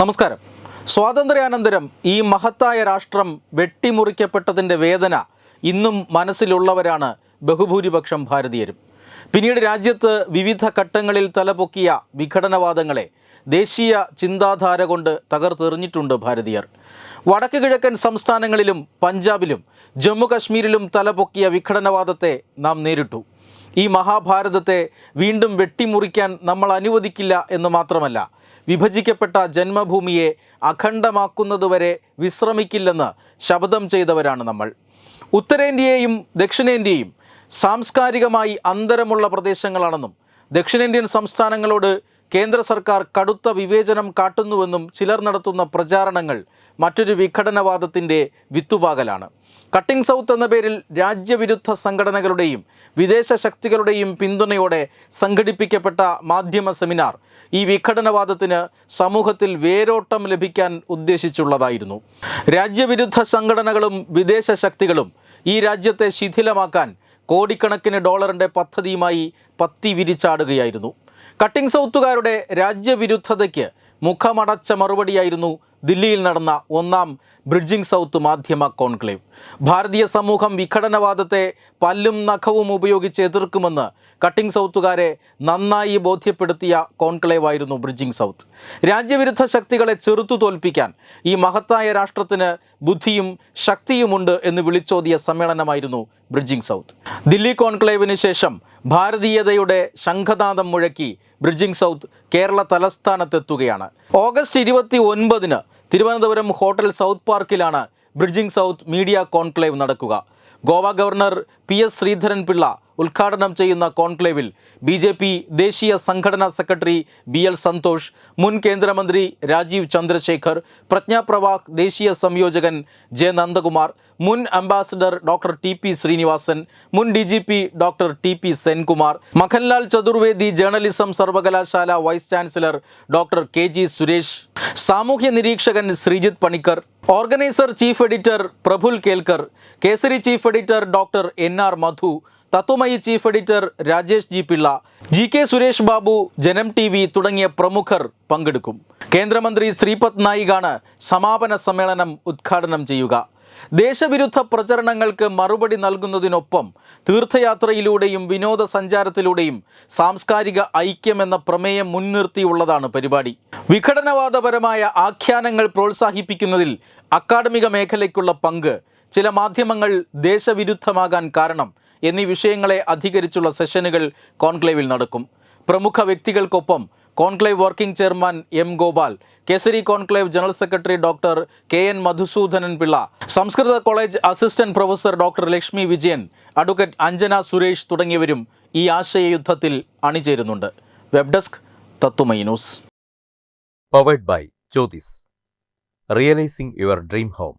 നമസ്കാരം. സ്വാതന്ത്ര്യാനന്തരം ഈ മഹത്തായ രാഷ്ട്രം വെട്ടിമുറിക്കപ്പെട്ടതിന്റെ വേദന ഇന്നും മനസ്സിലുള്ളവരാണ് ബഹുഭൂരിപക്ഷം ഭാരതീയരും. പിന്നീട് രാജ്യത്ത് വിവിധ ഘട്ടങ്ങളിൽ തലപൊക്കിയ വിഘടനവാദങ്ങളെ ദേശീയ ചിന്താധാര കൊണ്ട് തകർത്തെറിഞ്ഞിട്ടുണ്ട് ഭാരതീയർ. വടക്ക് കിഴക്കൻ സംസ്ഥാനങ്ങളിലും പഞ്ചാബിലും ജമ്മു കശ്മീരിലും തലപൊക്കിയ വിഘടനവാദത്തെ നാം നേരിട്ടു. ഈ മഹാഭാരതത്തെ വീണ്ടും വെട്ടിമുറിക്കാൻ നമ്മൾ അനുവദിക്കില്ല എന്ന് മാത്രമല്ല വിഭജിക്കപ്പെട്ട ജന്മഭൂമിയെ അഖണ്ഡമാക്കുന്നതുവരെ വിശ്രമിക്കില്ലെന്ന് ശപഥം ചെയ്തവരാണ് നമ്മൾ. ഉത്തരേന്ത്യയെയും ദക്ഷിണേന്ത്യയും സാംസ്കാരികമായി അന്തരമുള്ള പ്രദേശങ്ങളാണെന്നും ദക്ഷിണേന്ത്യൻ സംസ്ഥാനങ്ങളോട് കേന്ദ്ര സർക്കാർ കടുത്ത വിവേചനം കാട്ടുന്നുവെന്നും ചിലർ നടത്തുന്ന പ്രചാരണങ്ങൾ മറ്റൊരു വിഘടനവാദത്തിന്റെ വിത്തുപാകലാണ്. കട്ടിംഗ് സൗത്ത് എന്ന പേരിൽ രാജ്യവിരുദ്ധ സംഘടനകളുടെയും വിദേശ ശക്തികളുടെയും പിന്തുണയോടെ സംഘടിപ്പിക്കപ്പെട്ട മാധ്യമ സെമിനാർ ഈ വിഘടനവാദത്തിന് സമൂഹത്തിൽ വേരോട്ടം ലഭിക്കാൻ ഉദ്ദേശിച്ചുള്ളതായിരുന്നു. രാജ്യവിരുദ്ധ സംഘടനകളും വിദേശ ശക്തികളും ഈ രാജ്യത്തെ ശിഥിലമാക്കാൻ കോടിക്കണക്കിന് ഡോളറിന്റെ പദ്ധതിയുമായി പത്തി വിരിച്ചാടുകയായിരുന്നു. കട്ടിംഗ് സൗത്തുകാരുടെ രാജ്യവിരുദ്ധതയ്ക്ക് മുഖമടച്ച മറുപടിയായിരുന്നു ദില്ലിയിൽ നടന്ന ഒന്നാം ബ്രിഡ്ജിംഗ് സൗത്ത് മാധ്യമ കോൺക്ലേവ്. ഭാരതീയ സമൂഹം വിഘടനവാദത്തെ പല്ലും നഖവും ഉപയോഗിച്ച് എതിർക്കുമെന്ന് കട്ടിംഗ് സൗത്തുകാരെ നന്നായി ബോധ്യപ്പെടുത്തിയ കോൺക്ലേവായിരുന്നു ബ്രിഡ്ജിംഗ് സൗത്ത്. രാജ്യവിരുദ്ധ ശക്തികളെ ചെറുത്തു തോൽപ്പിക്കാൻ ഈ മഹത്തായ രാഷ്ട്രത്തിന് ബുദ്ധിയും ശക്തിയുമുണ്ട് എന്ന് വിളിച്ചോതിയ സമ്മേളനമായിരുന്നു ബ്രിഡ്ജിംഗ് സൗത്ത്. ദില്ലി കോൺക്ലേവിന് ശേഷം ഭാരതീയതയുടെ ശംഖനാദം മുഴക്കി ബ്രിഡ്ജിംഗ് സൗത്ത് കേരള തലസ്ഥാനത്തെത്തുകയാണ്. ഓഗസ്റ്റ് ഇരുപത്തി ഒൻപതിന് തിരുവനന്തപുരം ഹോട്ടൽ സൗത്ത് പാർക്കിലാണ് ബ്രിഡ്ജിംഗ് സൗത്ത് മീഡിയ കോൺക്ലേവ് നടക്കുക. Goa governor P S Sreedharan Pillai ഉദ്ഘാടനം ചെയ്യുന്ന കോൺക്ലേവിൽ ബി ജെ പി ദേശീയ സംഘടനാ സെക്രട്ടറി ബി എൽ സന്തോഷ് മുൻ കേന്ദ്രമന്ത്രി രാജീവ് ചന്ദ്രശേഖർ പ്രജ്ഞാപ്രവാഹ് ദേശീയ സംയോജകൻ ജെ നന്ദകുമാർ മുൻ ambassador doctor T P Srinivasan മുൻ D G P doctor T P Senkumar Makhanlal Chaturvedi journalism സർവകലാശാല vice chancellor doctor K G Suresh സാമൂഹ്യ നിരീക്ഷകൻ Sreejith Panicker Organiser chief editor Praful Ketkar Kesari chief editor doctor N R Madhu Tatwamayi chief editor Rajesh G Pillai G K Suresh Babu Janam T V തുടങ്ങിയ പ്രമുഖർ പങ്കെടുക്കും. കേന്ദ്രമന്ത്രി ശ്രീപത് നായികാണ് സമാപന സമ്മേളനം ഉദ്ഘാടനം ചെയ്യുക. ദേശവിരുദ്ധ പ്രചരണങ്ങൾക്ക് മറുപടി നൽകുന്നതിനൊപ്പം തീർത്ഥയാത്രയിലൂടെയും വിനോദസഞ്ചാരത്തിലൂടെയും സാംസ്കാരിക ഐക്യം എന്ന പ്രമേയം മുൻനിർത്തിയുള്ളതാണ് പരിപാടി. വിഘടനവാദപരമായ ആഖ്യാനങ്ങൾ പ്രോത്സാഹിപ്പിക്കുന്നതിൽ അക്കാഡമിക മേഖലയ്ക്കുള്ള പങ്ക് ചില മാധ്യമങ്ങൾ ദേശവിരുദ്ധമാകാൻ കാരണം എന്നീ വിഷയങ്ങളെ അധികരിച്ചുള്ള സെഷനുകൾ കോൺക്ലേവിൽ നടക്കും പ്രമുഖ വ്യക്തികൾക്കൊപ്പം conclave working chairman M Gopal Kesari conclave general secretary doctor K N Madhusoodanan Pillai സംസ്കൃത college assistant professor doctor Lakshmi Vijayan advocate Anjana Suresh തുടങ്ങിയവരും ഈ ആശയയുദ്ധത്തിൽ അണിചേരുന്നുണ്ട് web desk Tatwamayi news powered by Jyotis. Realizing your dream home.